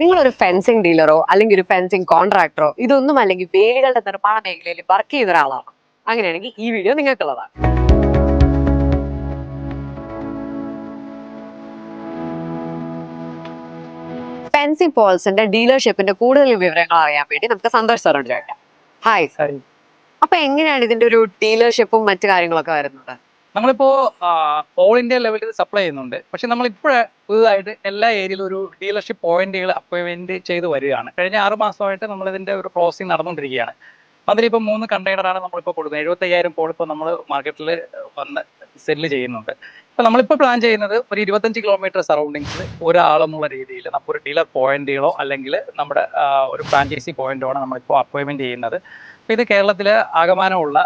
നിങ്ങളൊരു ഫെൻസിങ് ഡീലറോ അല്ലെങ്കിൽ ഒരു ഫെൻസിങ് കോൺട്രാക്ടറോ ഇതൊന്നും അല്ലെങ്കിൽ വേലികളുടെ നിർമ്മാണ മേഖലയിൽ വർക്ക് ചെയ്യുന്ന ഒരാളാണ്? അങ്ങനെയാണെങ്കിൽ ഈ വീഡിയോ നിങ്ങൾക്കുള്ളതാണ്. ഫെൻസിങ് പോൾസിന്റെ ഡീലർഷിപ്പിന്റെ കൂടുതൽ വിവരങ്ങൾ അറിയാൻ വേണ്ടി നമുക്ക് സന്തോഷ് സാറോട് ചോദിക്കാം ഹായ് സാർ അപ്പൊ എങ്ങനെയാണ് ഇതിന്റെ ഒരു ഡീലർഷിപ്പും മറ്റു കാര്യങ്ങളൊക്കെ വരുന്നത്? നമ്മളിപ്പോ ഓൾ ഇന്ത്യ ലെവലിൽ സപ്ലൈ ചെയ്യുന്നുണ്ട്. പക്ഷെ നമ്മൾ ഇപ്പോഴേ പുതുതായിട്ട് എല്ലാ ഏരിയയിലും ഒരു ഡീലർഷിപ്പ് പോയിന്റുകൾ അപ്പോയിന്റ് ചെയ്ത് വരികയാണ്. കഴിഞ്ഞ ആറ് മാസമായിട്ട് നമ്മൾ ഇതിന്റെ ഒരു പ്രോസസിങ് നടന്നുകൊണ്ടിരിക്കുകയാണ്. അതിലിപ്പോൾ മൂന്ന് കണ്ടെയ്നറാണ് നമ്മളിപ്പോൾ കൊടുക്കുന്നത്. എഴുപത്തയ്യായിരം പോൾ ഇപ്പോൾ നമ്മൾ മാർക്കറ്റിൽ വന്ന് സെല്ല് ചെയ്യുന്നുണ്ട്. അപ്പോൾ നമ്മളിപ്പോൾ പ്ലാൻ ചെയ്യുന്നത് ഒരു ഇരുപത്തഞ്ച് കിലോമീറ്റർ സറൗണ്ടിങ്സിൽ ഒരാളെന്നുള്ള രീതിയിൽ നമുക്കൊരു ഡീലർ പോയിന്റുകളോ അല്ലെങ്കിൽ നമ്മുടെ ഒരു ഫ്രാഞ്ചൈസി പോയിന്റോ ആണ് നമ്മളിപ്പോൾ അപ്പോയിൻമെന്റ് ചെയ്യുന്നത്. അപ്പോൾ ഇത് കേരളത്തിലെ ആകമാനമുള്ള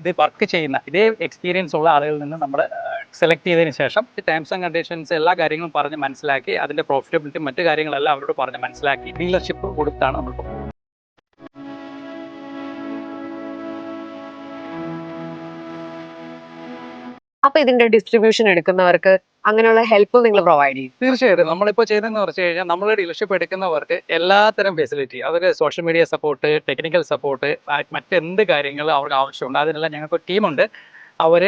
ഇത് വർക്ക് ചെയ്യുന്ന ഇതേ എക്സ്പീരിയൻസ് ഉള്ള ആളുകളിൽ നിന്ന് നമ്മൾ സെലക്ട് ചെയ്തതിന് ശേഷം ടേംസ് ആൻഡ് കണ്ടീഷൻസ് എല്ലാ കാര്യങ്ങളും പറഞ്ഞ് മനസ്സിലാക്കി അതിന്റെ പ്രോഫിറ്റബിലിറ്റി മറ്റു കാര്യങ്ങളെല്ലാം അവരോട് പറഞ്ഞ് മനസ്സിലാക്കി ഡീലർഷിപ്പ് കൊടുത്താണ് നമ്മൾ അപ്പൊ ഇതിന്റെ ഡിസ്ട്രിബ്യൂഷൻ എടുക്കുന്നവർക്ക് അങ്ങനെയുള്ള ഹെൽപ്പ് നിങ്ങൾ പ്രൊവൈഡ് ചെയ്യും. തീർച്ചയായിട്ടും. നമ്മളിപ്പോൾ ചെയ്തതെന്ന് പറഞ്ഞു കഴിഞ്ഞാൽ നമ്മളെ ഡീലർഷിപ്പ് എടുക്കുന്നവർക്ക് എല്ലാത്തരം ഫെസിലിറ്റി അവർക്ക് social media support technical support മറ്റെന്ത് കാര്യങ്ങൾ അവർക്ക് ആവശ്യമുണ്ട് അതിനെല്ലാം ഞങ്ങൾക്ക് ടീമുണ്ട് അവർ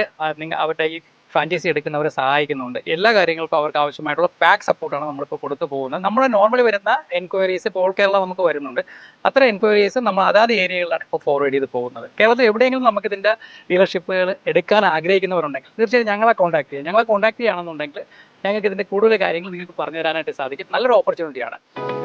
അവരുടെ ഈ ഫ്രാഞ്ചൈസി എടുക്കുന്നവരെ സഹായിക്കുന്നുണ്ട്. എല്ലാ കാര്യങ്ങൾക്കും അവർക്ക് ആവശ്യമായിട്ടുള്ള പാക്ക് സപ്പോർട്ടാണ് നമ്മളിപ്പോൾ കൊടുത്തു പോകുന്നത്. നമ്മുടെ നോർമലി വരുന്ന എൻക്വയറീസ് ഇപ്പോൾ ഓൾ കേരള നമുക്ക് വരുന്നുണ്ട്. അത്ര എൻക്വയറീസ് നമ്മൾ അതാത് ഏരിയകളിലാണ് ഇപ്പോൾ ഫോർവേഡ് ചെയ്ത് പോകുന്നത്. കേരളത്തിൽ എവിടെയെങ്കിലും നമുക്ക് ഇതിന്റെ ഡീലർഷിപ്പുകൾ എടുക്കാൻ ആഗ്രഹിക്കുന്നവരുണ്ടെങ്കിൽ തീർച്ചയായും ഞങ്ങളെ കോൺടാക്ട് ചെയ്യാം ഞങ്ങളെ കോൺടാക്ട് ചെയ്യുകയാണെന്നുണ്ടെങ്കിൽ ഞങ്ങൾക്ക് ഇതിന്റെ കൂടുതൽ കാര്യങ്ങൾ നിങ്ങൾക്ക് പറഞ്ഞു തരാനായിട്ട് സാധിക്കും. നല്ലൊരു ഓപ്പർച്യൂണിറ്റിയാണ്